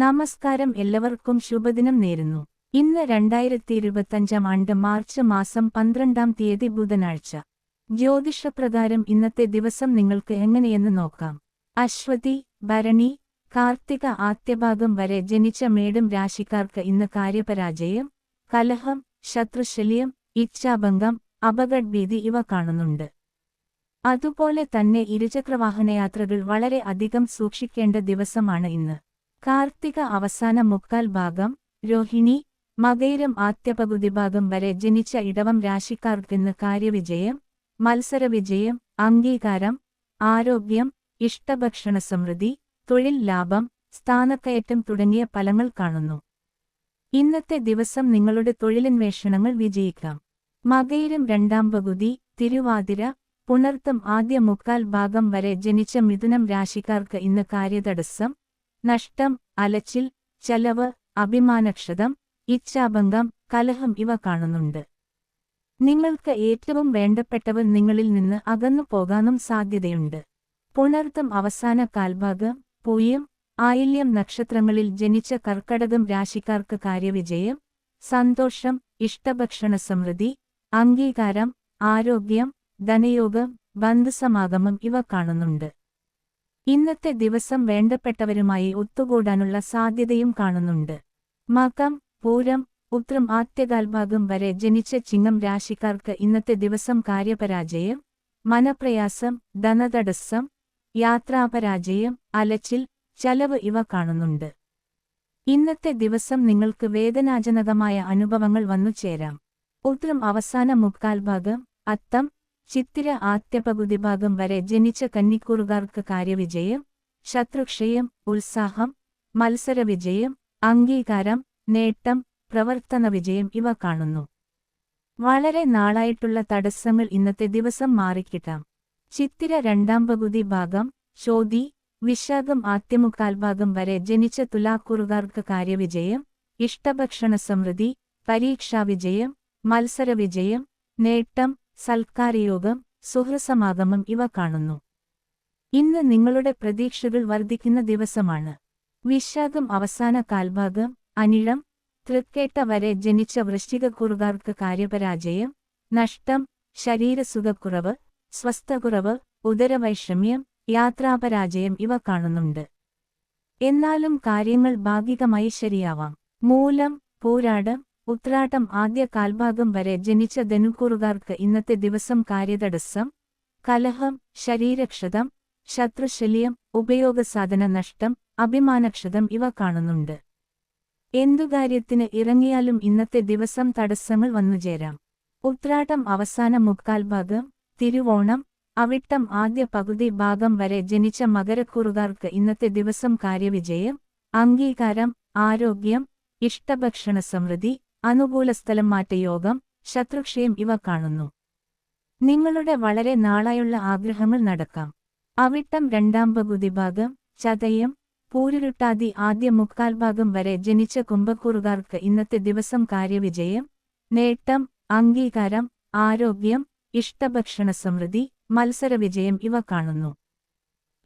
നമസ്കാരം എല്ലാവർക്കും ശുഭദിനം നേരുന്നു. ഇന്ന് രണ്ടായിരത്തി ഇരുപത്തഞ്ചാം ആണ്ട് മാർച്ച് മാസം പന്ത്രണ്ടാം തീയതി ബുധനാഴ്ച. ജ്യോതിഷപ്രകാരം ഇന്നത്തെ ദിവസം നിങ്ങൾക്ക് എങ്ങനെയെന്ന് നോക്കാം. അശ്വതി ഭരണി കാർത്തിക ആദ്യഭാഗം വരെ ജനിച്ച മേടും രാശിക്കാർക്ക് ഇന്ന് കാര്യപരാജയം കലഹം ശത്രുശല്യം ഇച്ഛാഭംഗം അപകടഭീതി ഇവ കാണുന്നുണ്ട്. അതുപോലെ തന്നെ ഇരുചക്രവാഹനയാത്രകൾ വളരെ അധികം സൂക്ഷിക്കേണ്ട ദിവസമാണ് ഇന്ന്. കാർത്തിക അവസാന മുക്കാൽ ഭാഗം രോഹിണി മകേരം ആദ്യപകുതി ഭാഗം വരെ ജനിച്ച ഇടവം രാശിക്കാർക്കിന്ന് കാര്യവിജയം മത്സരവിജയം അംഗീകാരം ആരോഗ്യം ഇഷ്ടഭക്ഷണ സമൃദ്ധി തൊഴിൽ ലാഭം സ്ഥാനക്കയറ്റം തുടങ്ങിയ ഫലങ്ങൾ കാണുന്നു. ഇന്നത്തെ ദിവസം നിങ്ങളുടെ തൊഴിലന്വേഷണങ്ങൾ വിജയിക്കാം. മകയിരം രണ്ടാം പകുതി തിരുവാതിര പുണർത്തം ആദ്യ മുക്കാൽ ഭാഗം വരെ ജനിച്ച മിഥുനം രാശിക്കാർക്ക് ഇന്ന് കാര്യതടസ്സം നഷ്ടം അലച്ചിൽ ചെലവ് അഭിമാനക്ഷതം ഇച്ഛാഭംഗം കലഹം ഇവ കാണുന്നുണ്ട്. നിങ്ങൾക്ക് ഏറ്റവും വേണ്ടപ്പെട്ടവർ നിങ്ങളിൽ നിന്ന് അകന്നു പോകാനും സാധ്യതയുണ്ട്. പുണർത്തം അവസാന കാൽഭാഗം പൂയം ആയില്യം നക്ഷത്രങ്ങളിൽ ജനിച്ച കർക്കടകം രാശിക്കാർക്ക് കാര്യവിജയം സന്തോഷം ഇഷ്ടഭക്ഷണ സമൃദ്ധി അംഗീകാരം ആരോഗ്യം ധനയോഗം ബന്ധുസമാഗമം ഇവ കാണുന്നുണ്ട്. ഇന്നത്തെ ദിവസം വേണ്ടപ്പെട്ടവരുമായി ഒത്തുകൂടാനുള്ള സാധ്യതയും കാണുന്നുണ്ട്. മകം പൂരം ഉത്രം ആദ്യകാൽഭാഗം വരെ ജനിച്ച ചിങ്ങം രാശിക്കാർക്ക് ഇന്നത്തെ ദിവസം കാര്യപരാജയം മനപ്രയാസം ധനതടസ്സം യാത്രാപരാജയം അലച്ചിൽ ചെലവ് ഇവ കാണുന്നുണ്ട്. ഇന്നത്തെ ദിവസം നിങ്ങൾക്ക് വേദനാജനകമായ അനുഭവങ്ങൾ വന്നു ചേരാം. ഉത്രം അവസാന മുക്കാൽഭാഗം അത്തം ചിത്തിര ആദ്യപകുതി ഭാഗം വരെ ജനിച്ച കന്നിക്കൂറുകാർക്ക് കാര്യവിജയം ശത്രുക്ഷയം ഉത്സാഹം മത്സരവിജയം അംഗീകാരം നേട്ടം പ്രവർത്തന വിജയം ഇവ കാണുന്നു. വളരെ നാളായിട്ടുള്ള തടസ്സങ്ങൾ ഇന്നത്തെ ദിവസം മാറിക്കിട്ടാം. ചിത്തിര രണ്ടാം പകുതി ഭാഗം ചോതി വിശാഖം ആദ്യമുക്കാൽ ഭാഗം വരെ ജനിച്ച തുലാക്കൂറുകാർക്ക് കാര്യവിജയം ഇഷ്ടഭക്ഷണ സമൃദ്ധി പരീക്ഷാവിജയം മത്സരവിജയം നേട്ടം സൽക്കാരയോഗം സുഹൃസമാഗമം ഇവ കാണുന്നു. ഇന്ന് നിങ്ങളുടെ പ്രതീക്ഷകൾ വർദ്ധിക്കുന്ന ദിവസമാണ്. വിശാഖം അവസാന കാൽഭാഗം അനിഴം തൃക്കേട്ട വരെ ജനിച്ച വൃശ്ചികക്കുറുകാർക്ക് കാര്യപരാജയം നഷ്ടം ശരീരസുഖക്കുറവ് സ്വസ്ഥകുറവ് ഉദരവൈഷമ്യം യാത്രാപരാജയം ഇവ കാണുന്നുണ്ട്. എന്നാലും കാര്യങ്ങൾ ഭാഗികമായി ശരിയാവാം. മൂലം പൂരാടം ഉത്രാട്ടം ആദ്യ കാൽഭാഗം വരെ ജനിച്ച ധനുക്കൂറുകാർക്ക് ഇന്നത്തെ ദിവസം കാര്യതടസ്സം കലഹം ശരീരക്ഷതം ശത്രുശല്യം ഉപയോഗസാധന നഷ്ടം അഭിമാനക്ഷതം ഇവ കാണുന്നുണ്ട്. എന്തു കാര്യത്തിന് ഇറങ്ങിയാലും ഇന്നത്തെ ദിവസം തടസ്സങ്ങൾ വന്നുചേരാം ഉത്രാട്ടം അവസാന മുക്കാൽ ഭാഗം തിരുവോണം അവിട്ടം ആദ്യ പകുതി ഭാഗം വരെ ജനിച്ച മകരക്കൂറുകാർക്ക് ഇന്നത്തെ ദിവസം കാര്യവിജയം അംഗീകാരം ആരോഗ്യം ഇഷ്ടഭക്ഷണ സമൃദ്ധി അനുകൂല സ്ഥലം മാറ്റ യോഗം ശത്രുക്ഷയം ഇവ കാണുന്നു. നിങ്ങളുടെ വളരെ നാളായുള്ള ആഗ്രഹങ്ങൾ നടക്കാം. അവിട്ടം രണ്ടാം പകുതി ഭാഗം ചതയം പൂരുരുട്ടാതി ആദ്യ മുക്കാൽ ഭാഗം വരെ ജനിച്ച കുംഭക്കൂറുകാർക്ക് ഇന്നത്തെ ദിവസം കാര്യവിജയം നേട്ടം അംഗീകാരം ആരോഗ്യം ഇഷ്ടഭക്ഷണ സമൃദ്ധി മത്സരവിജയം ഇവ കാണുന്നു.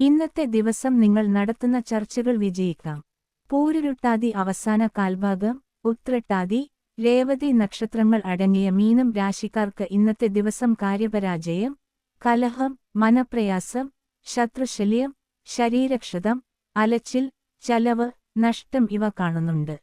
ഇന്നത്തെ ദിവസം നിങ്ങൾ നടത്തുന്ന ചർച്ചകൾ വിജയിക്കാം. പൂരുരുട്ടാതി അവസാന കാൽഭാഗം ഉത്രട്ടാതി രേവതി നക്ഷത്രങ്ങൾ അടങ്ങിയ മീനം രാശിക്കാർക്ക് ഇന്നത്തെ ദിവസം കാര്യപരാജയം കലഹം മനപ്രയാസം ശത്രുശല്യം ശരീരക്ഷതം അലച്ചിൽ ചലവ് നഷ്ടം ഇവ കാണുന്നുണ്ട്.